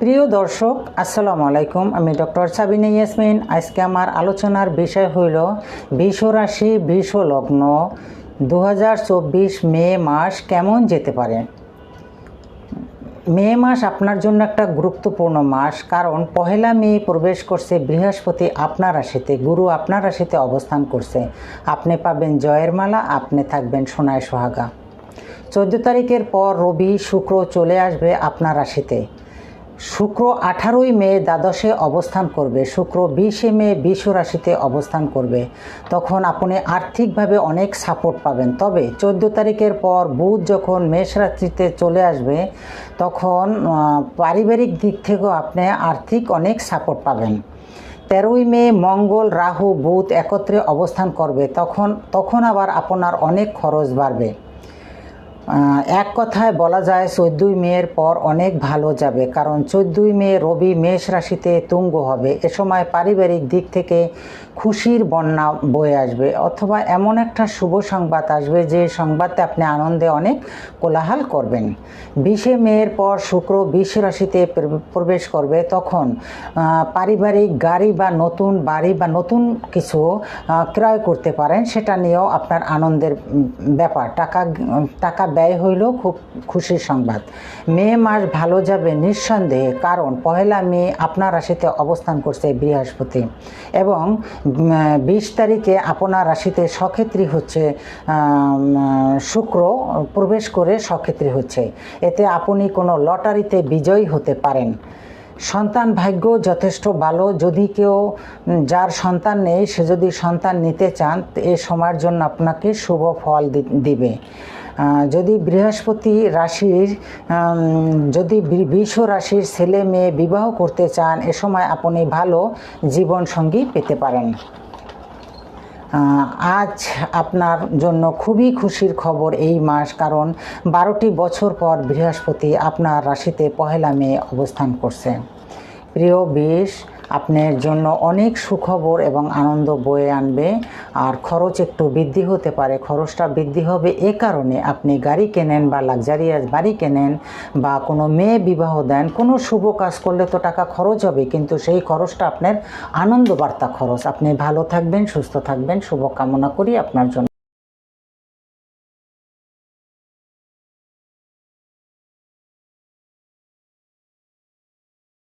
প্রিয় দর্শক, আসসালামু আলাইকুম। আমি ডক্টর সাবিনা ইয়াসমিন। আজকে আমার আলোচনার বিষয় হইল বিষ রাশি, বিষ লগ্ন। দু হাজার চব্বিশ মে মাস কেমন যেতে পারে? মে মাস আপনার জন্য একটা গুরুত্বপূর্ণ মাস, কারণ পহেলা মে প্রবেশ করছে, বৃহস্পতি আপনার রাশিতে, গুরু আপনার রাশিতে অবস্থান করছে। আপনি পাবেন জয়ের মালা, আপনি থাকবেন সোনায় সোহাগা। চোদ্দ তারিখের পর রবি, শুক্র চলে আসবে আপনার রাশিতে। শুক্র আঠারোই মে দ্বাদশে অবস্থান করবে, শুক্র বিশে মে বিষ রাশিতে অবস্থান করবে। তখন আপনি আর্থিকভাবে অনেক সাপোর্ট পাবেন। তবে চোদ্দ তারিখের পর বুধ যখন মেষ রাশিতে চলে আসবে, তখন পারিবারিক দিক থেকেও আপনি আর্থিক অনেক সাপোর্ট পাবেন। তেরোই মে মঙ্গল, রাহু, বুধ একত্রে অবস্থান করবে। তখন তখন আবার আপনার অনেক খরচ বাড়বে। এক কথায় বলা যায় চোদ্দই মেয়ের পর অনেক ভালো যাবে, কারণ চোদ্দই মে রবি মেষ রাশিতে তুঙ্গ হবে। এ সময় পারিবারিক দিক থেকে খুশির বন্যা বয়ে আসবে, অথবা এমন একটা শুভ সংবাদ আসবে যে সংবাদে আপনি আনন্দে অনেক কোলাহল করবেন। বিশে মেয়ের পর শুক্র বিষ রাশিতে প্রবেশ করবে, তখন পারিবারিক গাড়ি বা নতুন বাড়ি বা নতুন কিছু ক্রয় করতে পারেন, সেটা নিয়েও আপনার আনন্দের ব্যাপার। টাকা টাকা ব্যয় হইলেও খুব খুশির সংবাদ। মে মাস ভালো যাবে নিঃসন্দেহে, কারণ পহেলা মে আপনার রাশিতে অবস্থান করছে বৃহস্পতি এবং বিশ তারিখে আপনার রাশিতে সক্ষেত্রী হচ্ছে শুক্র প্রবেশ করে সক্ষেত্রী হচ্ছে। এতে আপনি কোনো লটারিতে বিজয়ী হতে পারেন। সন্তান ভাগ্য যথেষ্ট ভালো, যদি কেউ যার সন্তান নেই, সে যদি সন্তান নিতে চান, এ সময়ের জন্য আপনাকে শুভ ফল দিবে। যদি বৃহস্পতি রাশির যদি বৃষ রাশির ছেলে মেয়ে বিবাহ করতে চান, এ সময় আপনি ভালো জীবন সঙ্গী পেতে পারেন। আজ আপনার জন্য খুবই খুশির খবর এই মাস, কারণ বারোটি বছর পর বৃহস্পতি আপনার রাশিতে পহেলা মে অবস্থান করছে। প্রিয় বিষ আপনার জন্য অনেক সুখবর এবং আনন্দ বয়ে আনবে। আর খরচ একটু বৃদ্ধি হতে পারে। খরচটা বৃদ্ধি হবে এ কারণে আপনি গাড়ি কেনেন বা লাক্সারিয়াস বাড়ি কেনেন বা কোনো মেয়ে বিবাহ দেন, কোনো শুভ কাজ করলে তো টাকা খরচ হবে, কিন্তু সেই খরচটা আপনার আনন্দ বার্তা খরচ। আপনি ভালো থাকবেন, সুস্থ থাকবেন। শুভকামনা করি আপনার জন্য।